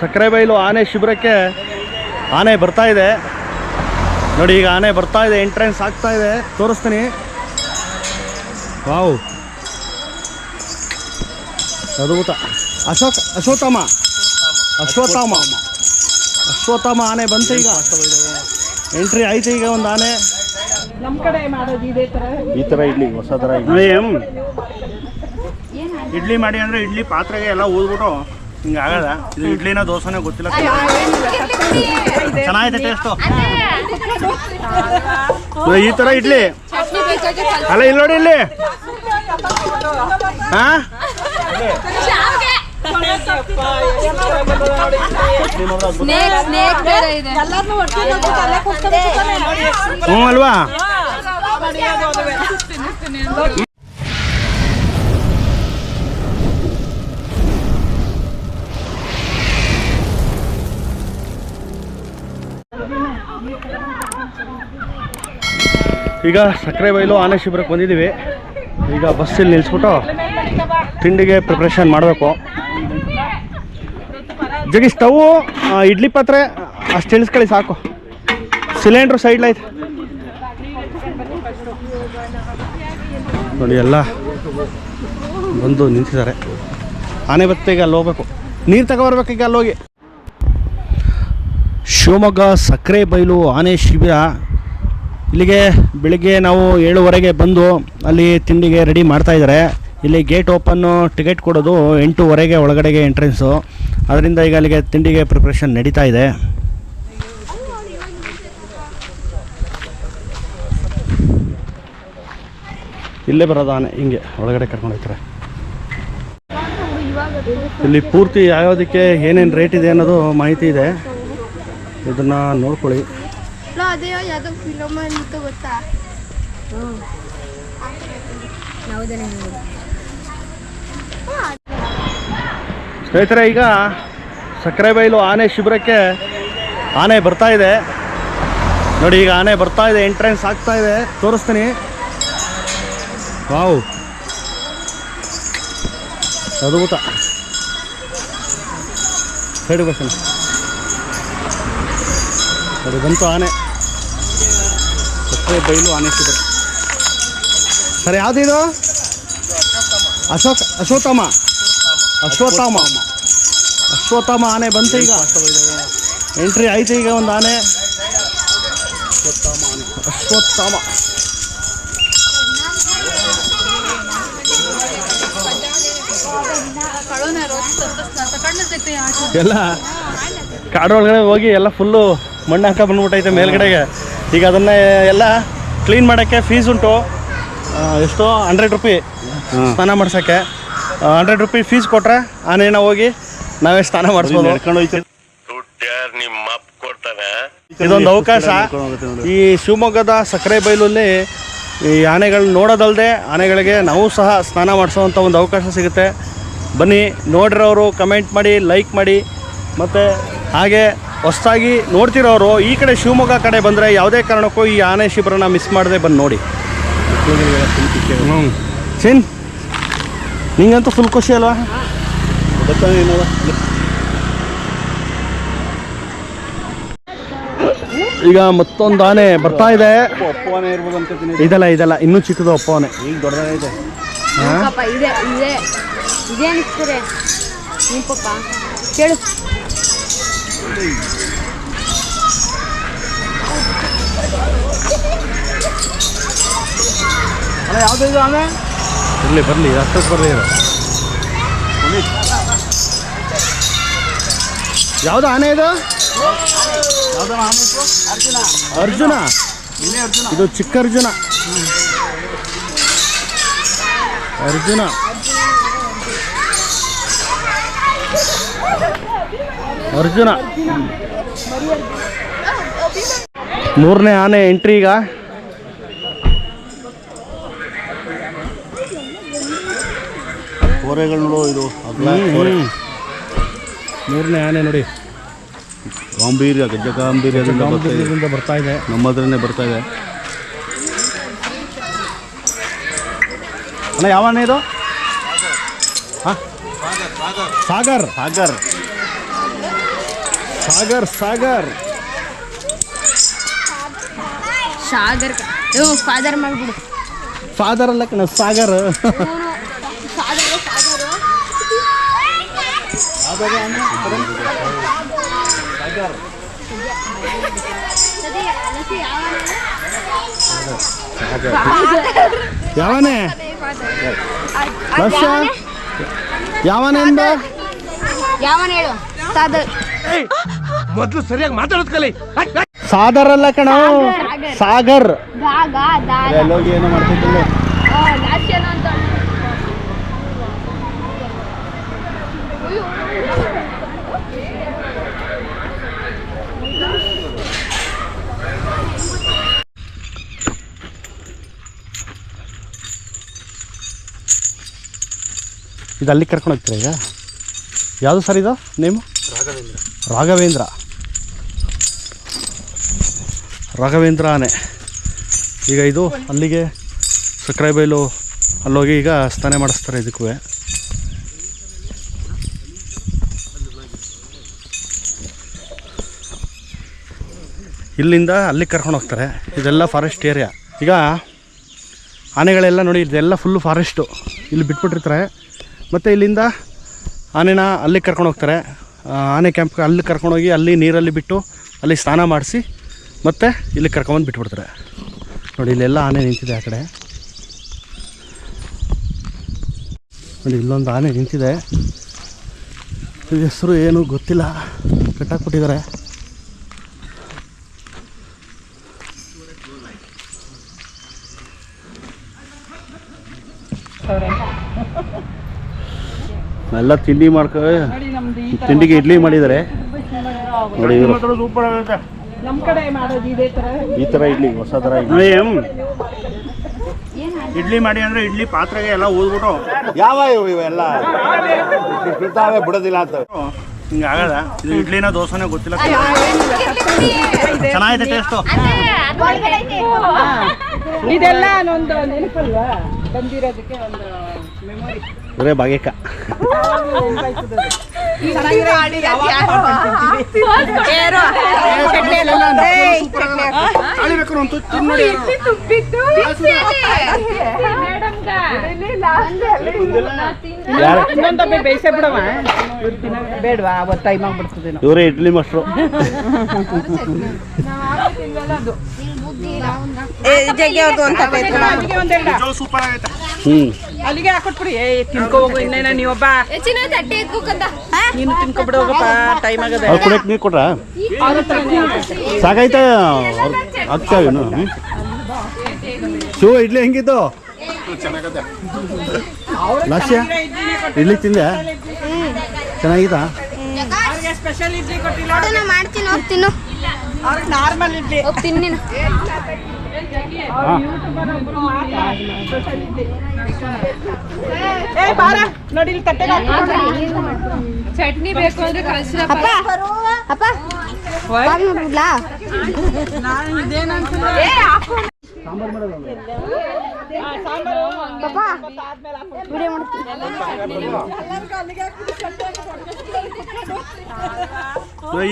ಸಕ್ಕರೆಬೈಲು ಆನೆ ಶಿಬಿರಕ್ಕೆ ಆನೆ ಬರ್ತಾ ಇದೆ. ನೋಡಿ ಈಗ ಆನೆ ಬರ್ತಾ ಇದೆ ಎಂಟ್ರೆನ್ಸ್ ಆಗ್ತಾ ಇದೆ. ತೋರಿಸ್ತೀನಿ. ವಾವ್. ಅದ್ಭುತ. ಅಶೋಕ್ ಅಶ್ವತ್ಥಾಮ ಅಶ್ವತ್ಥಾಮ. ಅಶ್ವತ್ಥಾಮ ಆನೆ ಬಂತು ಈಗ. ಎಂಟ್ರಿ ಆಯ್ತು ಈಗ ಒಂದು ಆನೆ. ನಮ್ಮ ಕಡೆ ಈ ಥರ ಇಡ್ಲಿ. ಹೊಸ ಥರ ಇಡ್ಲಿ ಮಾಡಿ ಅಂದರೆ ಇಡ್ಲಿ ಪಾತ್ರೆಗೆ ಎಲ್ಲ ಊದ್ಬಿಟ್ಟು ಹಿಂಗೆ ಆಗದ ಇದು ಇಡ್ಲಿನ ದೋಸೆನೇ ಗೊತ್ತಿಲ್ಲ. ಚೆನ್ನಾಗಿದೆ ಟೇಸ್ಟು ಈ ತರ ಇಡ್ಲಿ. ಅಲ್ಲ ಇಲ್ಲಿ ನೋಡಿ ಇಲ್ಲಿ. ಹಾ? ಸ್ನೇಕ್ ಸ್ನೇಕ್ ಈಗ ಸಕ್ಕರೆ ಬೈಲು ಆನೆ ಶಿಬಿರಕ್ಕೆ ಬಂದಿದ್ದೀವಿ. ಈಗ ಬಸ್ಸಲ್ಲಿ ನಿಲ್ಲಿಸ್ಬಿಟ್ಟು ತಿಂಡಿಗೆ ಪ್ರಿಪ್ರೇಷನ್ ಮಾಡಬೇಕು. ಜಗಿ ಸ್ಟವ್ ಇಡ್ಲಿ ಪಾತ್ರೆ, ಅಷ್ಟು ಇಳಿಸ್ಕೊಳ್ಳಿ ಸಾಕು. ಸಿಲಿಂಡ್ರ್ ಸೈಡ್ ಐತೆ ನೋಡಿ, ಎಲ್ಲ ಬಂದು ನಿಂತಿದ್ದಾರೆ. ಆನೆ ಬತ್ತೆ ಈಗ ಅಲ್ಲಿ ಹೋಗ್ಬೇಕು. ನೀರು ತಗೋಬರ್ಬೇಕು ಈಗ ಅಲ್ಲಿ ಹೋಗಿ. ಶಿವಮೊಗ್ಗ ಸಕ್ಕರೆ ಬೈಲು ಆನೆ ಶಿಬಿರ. ಇಲ್ಲಿಗೆ ಬೆಳಿಗ್ಗೆ ನಾವು ಏಳುವರೆಗೆ ಬಂದು ಅಲ್ಲಿ ತಿಂಡಿಗೆ ರೆಡಿ ಮಾಡ್ತಾ ಇದ್ದಾರೆ. ಇಲ್ಲಿ ಗೇಟ್ ಓಪನ್ನು ಟಿಕೆಟ್ ಕೊಡೋದು ಎಂಟೂವರೆಗೆ ಒಳಗಡೆಗೆ ಎಂಟ್ರೆನ್ಸು ಅದರಿಂದ ಈಗ ಅಲ್ಲಿಗೆ ತಿಂಡಿಗೆ ಪ್ರಿಪ್ರೇಷನ್ ನಡೀತಾ ಇದೆ. ಇಲ್ಲೇ ಬರೋದು ಆನೆ ಹಿಂಗೆ ಒಳಗಡೆ ಕರ್ಕೊಂಡು ಹೋಗ್ತಾರೆ. ಇಲ್ಲಿ ಪೂರ್ತಿ ಯಾವ್ಯಾವುದಕ್ಕೆ ಏನೇನು ರೇಟ್ ಇದೆ ಅನ್ನೋದು ಮಾಹಿತಿ ಇದೆ. ಇದನ್ನು ನೋಡ್ಕೊಳ್ಳಿ. ಅದೇ ಯಾವ್ದೋ ಫಿಲಮ್ ಅಂತ ಗೊತ್ತಾ ಸ್ನೇಹಿತರೆ ಈಗ ಸಕ್ಕರೆ ಬೈಲು ಆನೆ ಶಿಬಿರಕ್ಕೆ ಆನೆ ಬರ್ತಾ ಇದೆ. ನೋಡಿ ಈಗ ಆನೆ ಬರ್ತಾ ಇದೆ ಎಂಟ್ರೆನ್ಸ್ ಆಗ್ತಾ ಇದೆ. ತೋರಿಸ್ತೀನಿ. ವಾವ್. ಅದ್ಭುತ. ಸೈಡ್ ಬರ್ತೀನಿ ನೋಡಿ ಬಂತು ಆನೆ. ಬೈಲು ಆನೆ ಶಿಬಿರ ಸರ್ ಯಾವುದಿದು? ಅಶೋಕ್ ಅಶ್ವತ್ಥಾಮ. ಅಶ್ವತ್ಥಾಮ. ಅಶ್ವತ್ಥಾಮ ಆನೆ ಬಂತು ಈಗ. ಎಂಟ್ರಿ ಆಯ್ತು ಈಗ ಒಂದು ಆನೆ. ಅಶ್ವತ್ಥಾಮ. ಎಲ್ಲ ಕಾಡೊಳಗಡೆ ಹೋಗಿ ಎಲ್ಲ ಫುಲ್ಲು ಮಣ್ಣು ಹಾಕ ಬಂದ್ಬಿಟ್ಟೈತೆ ಮೇಲ್ಗಡೆಗೆ. ಈಗ ಅದನ್ನ ಎಲ್ಲ ಕ್ಲೀನ್ ಮಾಡೋಕ್ಕೆ ಫೀಸ್ ಉಂಟು. ಎಷ್ಟೋ ಹಂಡ್ರೆಡ್ ರುಪಿ ಸ್ನಾನ ಮಾಡ್ಸೋಕ್ಕೆ. ಹಂಡ್ರೆಡ್ ರುಪಿ ಫೀಸ್ ಕೊಟ್ರೆ ಆನೆನ ಹೋಗಿ ನಾವೇ ಸ್ನಾನ ಮಾಡಿಸ್ಬೋದು. ಇದೊಂದು ಅವಕಾಶ. ಈ ಶಿವಮೊಗ್ಗದ ಸಕ್ಕರೆ ಬೈಲಲ್ಲಿ ಈ ಆನೆಗಳನ್ನ ನೋಡೋದಲ್ಲದೆ ಆನೆಗಳಿಗೆ ನಾವು ಸಹ ಸ್ನಾನ ಮಾಡಿಸೋವಂಥ ಒಂದು ಅವಕಾಶ ಸಿಗುತ್ತೆ. ಬನ್ನಿ ನೋಡಿರೋರು ಕಮೆಂಟ್ ಮಾಡಿ ಲೈಕ್ ಮಾಡಿ ಮತ್ತು ಹಾಗೆ ಹೊಸ್ದಾಗಿ ನೋಡ್ತಿರೋರು ಈ ಕಡೆ ಶಿವಮೊಗ್ಗ ಕಡೆ ಬಂದರೆ ಯಾವುದೇ ಕಾರಣಕ್ಕೂ ಈ ಆನೆ ಶಿಬಿರನ ಮಿಸ್ ಮಾಡದೆ ಬಂದು ನೋಡಿ. ಸಿನ್ ಚಿನ್ ನಿಂಗಂತೂ ಫುಲ್ ಖುಷಿ ಅಲ್ವಾ? ಈಗ ಮತ್ತೊಂದು ಆನೆ ಬರ್ತಾ ಇದೆ. ಇದೆಲ್ಲ ಇದಲ್ಲ ಇನ್ನೂ ಚಿಕ್ಕದು ಅಪ್ಪ ಆನೆ. ಈಗ ದೊಡ್ಡದಾಗಿದೆ ಇದೆ. ಇದೆ ಇದೆ ಅನಿಸ್ತಾರೆ ಅಲ್ಲ ಯಾವ್ದು ಇದು ಆನೆ ಇರಲಿ ಬರಲಿ ಅಷ್ಟಕ್ಕೆ ಬರಲಿ ಇರೋ ಯಾವ್ದು ಆನೆ ಇದು? ಅರ್ಜುನ. ಇದು ಚಿಕ್ಕ ಅರ್ಜುನ ಅರ್ಜುನ. ಅರ್ಜುನ. ಮೂರನೇ ಆನೆ ಎಂಟ್ರಿ ಈಗ. ಕೋರೆಗಳು ನೋಡು ಇದು ಮೂರನೇ ಆನೆ ನೋಡಿ. ಗಾಂಭೀರ್ಯ ಗಜ ಗಾಂಭೀರ್ಯದಿಂದ ಬರ್ತಾ ಇದೆ. ಗಾಂಭೀರ್ಯದಿಂದ ಬರ್ತಾ ಇದೆ. ನಮ್ಮ ಹತ್ರನೇ ಬರ್ತಾ ಇದೆ. ಅಣ್ಣ ಯಾವ ಆನೆ ಇದು? ಹಾಂ? ಸಾಗರ್. ಸಾಗರ್. ಸಾಗರ್ ಸಾಗರ್. ಸಾಗರ್ ಇವು ಫಾದರ್ ಮಾಡ್ಬಿಡು. ಫಾದರ್ ಅಲ್ಲ ಕಣ ಸಾಗರ್. ಯಾವನೇ? ವರ್ಷ ಯಾವನೆಂದ? ಯಾವನ್ ಹೇಳು? ಸಾದರ್ ಮೊದಲು ಸರಿಯಾಗಿ ಮಾತಾಡೋದು ಕಲಿ. ಸಾಗರ್ ಅಲ್ಲ ಕಣ. ಸಾಗರ್ ಎಲ್ಲೋಗಿ ಏನೋ ಮಾಡ್ತಿದ್ದಿಲ್ಲ. ಲಾಸ್ಟ್ ಏನೋ ಅಂತ ಇದು ಅಲ್ಲಿ ಕರ್ಕೊಂಡು ಹೋಗ್ತೀರಾ ಈಗ? ಯಾವುದು ಸರ್ ಇದು ನೇಮು? ರಾಘವೇಂದ್ರ. ರಾಘವೇಂದ್ರ. ರಾಘವೇಂದ್ರ ಆನೆ ಈಗ ಇದು ಅಲ್ಲಿಗೆ ಸಕ್ಕರೆ ಬೈಲು ಅಲ್ಲೋಗಿ ಈಗ ಸ್ನಾನ ಮಾಡಿಸ್ತಾರೆ ಇದಕ್ಕೂ ಇಲ್ಲಿಂದ ಅಲ್ಲಿಗೆ ಕರ್ಕೊಂಡು ಹೋಗ್ತಾರೆ. ಇದೆಲ್ಲ ಫಾರೆಸ್ಟ್ ಏರಿಯಾ ಈಗ ಆನೆಗಳೆಲ್ಲ ನೋಡಿ, ಇದೆಲ್ಲ ಫುಲ್ಲು ಫಾರೆಸ್ಟು ಇಲ್ಲಿ ಬಿಟ್ಬಿಟ್ಟಿರ್ತಾರೆ. ಮತ್ತು ಇಲ್ಲಿಂದ ಆನೆನ ಅಲ್ಲಿಗೆ ಕರ್ಕೊಂಡು ಹೋಗ್ತಾರೆ. ಆನೆ ಕ್ಯಾಂಪ್ಗೆ ಅಲ್ಲಿ ಕರ್ಕೊಂಡೋಗಿ ಅಲ್ಲಿ ನೀರಲ್ಲಿ ಬಿಟ್ಟು ಅಲ್ಲಿ ಸ್ನಾನ ಮಾಡಿಸಿ ಮತ್ತೆ ಇಲ್ಲಿ ಕರ್ಕೊಂಬಂದು ಬಿಟ್ಬಿಡ್ತಾರೆ. ನೋಡಿ ಇಲ್ಲೆಲ್ಲ ಆನೆ ನಿಂತಿದೆ ಆ ಕಡೆ. ನೋಡಿ ಇಲ್ಲೊಂದು ಆನೆ ನಿಂತಿದೆ. ಹೆಸರು ಏನು ಗೊತ್ತಿಲ್ಲ. ಕಟ್ಟಾಕ್ಬಿಟ್ಟಿದ್ದಾರೆ. ಎಲ್ಲ ತಿಂಡಿ ಮಾಡ್ಕೊ ತಿಂಡಿಗೆ ಇಡ್ಲಿ ಮಾಡಿದ್ದಾರೆ. ನೋಡಿ ಇವರು ನಮ್ ಕಡೆ ಮಾಡೋದು ಇದೇ ತರ. ಈ ಥರ ಇಡ್ಲಿ ಹೊಸ ಥರ ಇಡ್ಲಿ ಇಡ್ಲಿ ಮಾಡಿ ಅಂದ್ರೆ ಇಡ್ಲಿ ಪಾತ್ರೆಗೆ ಎಲ್ಲ ಊದ್ಬಿಟ್ಟು ಯಾವ ಇವು ಇವೆಲ್ಲ? ಬಿಡ್ತಾವೆ ಬಿಡೋದಿಲ್ಲ ಅಂತ. ಹಿಂಗ ಆಗದ ಇದು ಇಡ್ಲಿನ ದೋಸೆನೇ ಗೊತ್ತಿಲ್ಲ. ಚೆನ್ನಾಗಿದೆ ಟೇಸ್ಟು ಇದೆಲ್ಲ ಒಂದು ನೆನಪಲ್ವಾ? ಬಂದಿರೋದಕ್ಕೆ ಒಂದು ಮೆಮೊರಿ ಬಾಗೇಕ. ಭಾಗ್ಯಕ್ಕ ಡಬ್ಬೆ ಬೇಯಿಸೇ ಬಿಡವ ಬೇಡವಾ ಅವತ್ತು ಟೈಮ್ ಆಗ್ಬಿಡ್ತದೇನೋ ಇವರೇ ಇಡ್ಲಿ ಮಾಸ್ಟ್ರು ಅಲ್ಲಿಗೆ ಹಾಕೊಟ್ಬಿಡಿ. ಏ ತಿನ್ಕೋ ಹೋಗು ಇನ್ನೇನ ನೀವೊಬ್ಬ ನೀನು ತಿನ್ಕೊಬಿಡು ಹೋಗಪ್ಪ ಟೈಮ್ ಆಗದ. ಅವ್ರು ನೀರು ಕೊಟ್ರಾ? ಸಾಕಾಯ್ತಾ? ಆಗ್ತಾವೇನು ಶಿವ ಇಡ್ಲಿ ಹೆಂಗಿತ್ತು? ಲಾಸ್ಯ ಇಡ್ಲಿ ತಿಂದೆ ಚೆನ್ನಾಗಿತ್ತಾ ಅವ್ರಿಗೆ ಸ್ಪೆಷಲ್ ಇಡ್ಲಿ ಕೊಟ್ಟಿಲ್ಲ. ಮಾಡ್ತೀನಿ ಹೋಗ್ತೀನಿ ಅವ್ರಿಗೆ ನಾರ್ಮಲ್ ಇಡ್ಲಿ. ಹೋಗ್ತೀನಿ ನೀನು. ಏ ಬಾರ. ನೋಡಿ ಇಲ್ಲಿ ಚಟ್ನಿ ಬೇಕು ಅಂದ್ರೆ ಅಪ್ಪ ನಾನು ಇದೇನಂತ ಪಾಪ ವಿಡಿಯೋ ಮಾಡ್ತೀನಿ.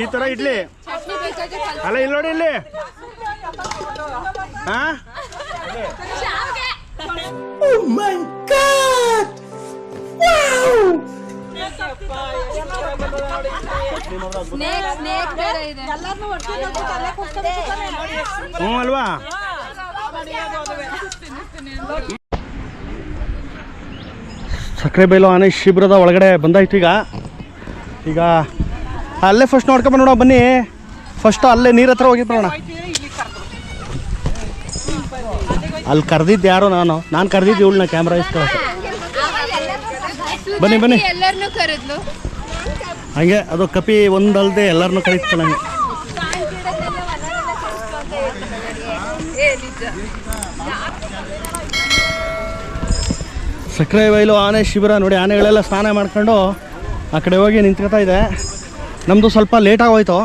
ಈ ತರ ಇಡ್ಲಿ. ಅಲ್ಲ ಇಲ್ಲಿ ನೋಡಿ ಇಲ್ಲಿ. ಹಾ? ಹ್ಞೂ ಅಲ್ವಾ? ಸಕ್ಕರೆ ಬೈಲು ಆನೆ ಶಿಬಿರದ ಒಳಗಡೆ ಬಂದಾಯ್ತು ಈಗ ಈಗ ಅಲ್ಲೇ ಫಸ್ಟ್ ನೋಡ್ಕೊಂಬ ನೋಡ ಬನ್ನಿ. ಫಸ್ಟ್ ಅಲ್ಲೇ ನೀರ ಹತ್ರ ಹೋಗಿ ಬರೋಣ ಅಲ್ಲಿ ಕರೆದಿದ್ದು ಯಾರು ನಾನು. ನಾನು ಕರೆದಿದ್ದು ಇವಳನ್ನ ಕ್ಯಾಮ್ರಾ ಇಸ್ಕೊಳ ಬನ್ನಿ ಬನ್ನಿ. ಹಂಗೆ, ಅದು ಕಪಿ ಒಂದಲ್ದೆ ಎಲ್ಲರನ್ನೂ ಕರೀತಾನೆ ಹಂಗೆ. ಸಕ್ಕರೆ ಬೈಲು ಆನೆ ಶಿಬಿರ ನೋಡಿ ಆನೆಗಳೆಲ್ಲ ಸ್ನಾನ ಮಾಡ್ಕೊಂಡು ಆ ಕಡೆ ಹೋಗಿ ನಿಂತ್ಕೊತಾ ಇದೆ. ನಮ್ಮದು ಸ್ವಲ್ಪ ಲೇಟಾಗಿ ಹೋಯ್ತು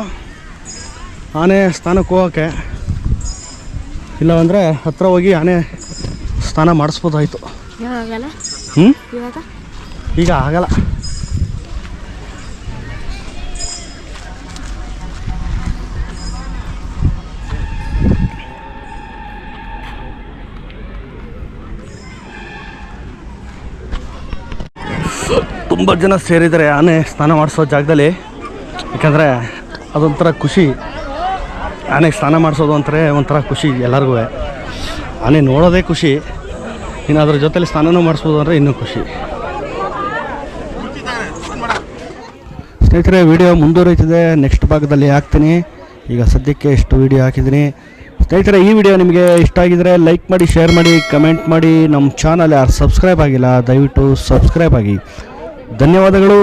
ಆನೆ ಸ್ನಾನಕ್ಕೆ ಹೋಗೋಕ್ಕೆ ಇಲ್ಲವಂದರೆ ಹತ್ರ ಹೋಗಿ ಆನೆ ಸ್ನಾನ ಮಾಡಿಸ್ಬೋದಾಯ್ತು. ಹ್ಞೂ ಈಗ ಆಗಲ್ಲ. ತುಂಬ ಜನ ಸೇರಿದ್ದಾರೆ ಆನೆ ಸ್ನಾನ ಮಾಡಿಸೋ ಜಾಗದಲ್ಲಿ. ಯಾಕಂದರೆ ಅದೊಂಥರ ಖುಷಿ. ಆನೆಗೆ ಸ್ನಾನ ಮಾಡಿಸೋದು ಅಂತಾರೆ ಒಂಥರ ಖುಷಿ ಎಲ್ಲರಿಗೂ. ಆನೆ ನೋಡೋದೇ ಖುಷಿ. ಇನ್ನು ಅದ್ರ ಜೊತೆಲಿ ಸ್ನಾನನೂ ಮಾಡಿಸ್ಬೋದು ಅಂದರೆ ಇನ್ನೂ ಖುಷಿ. ಸ್ನೇಹಿತರೆ ವಿಡಿಯೋ ಮುಂದುವರಿತಿದೆ. ನೆಕ್ಸ್ಟ್ ಭಾಗದಲ್ಲಿ ಹಾಕ್ತೀನಿ. ಈಗ ಸದ್ಯಕ್ಕೆ ಎಷ್ಟು ವಿಡಿಯೋ ಹಾಕಿದ್ದೀನಿ. ಸ್ನೇಹಿತರೆ, ಈ ವಿಡಿಯೋ ನಿಮಗೆ ಇಷ್ಟ ಆಗಿದರೆ ಲೈಕ್ ಮಾಡಿ, ಶೇರ್ ಮಾಡಿ, ಕಮೆಂಟ್ ಮಾಡಿ. ನಮ್ಮ ಚಾನಲ್ ಯಾರು ಸಬ್ಸ್ಕ್ರೈಬ್ ಆಗಿಲ್ಲ, ದಯವಿಟ್ಟು ಸಬ್ಸ್ಕ್ರೈಬ್ ಆಗಿ. ಧನ್ಯವಾದಗಳು.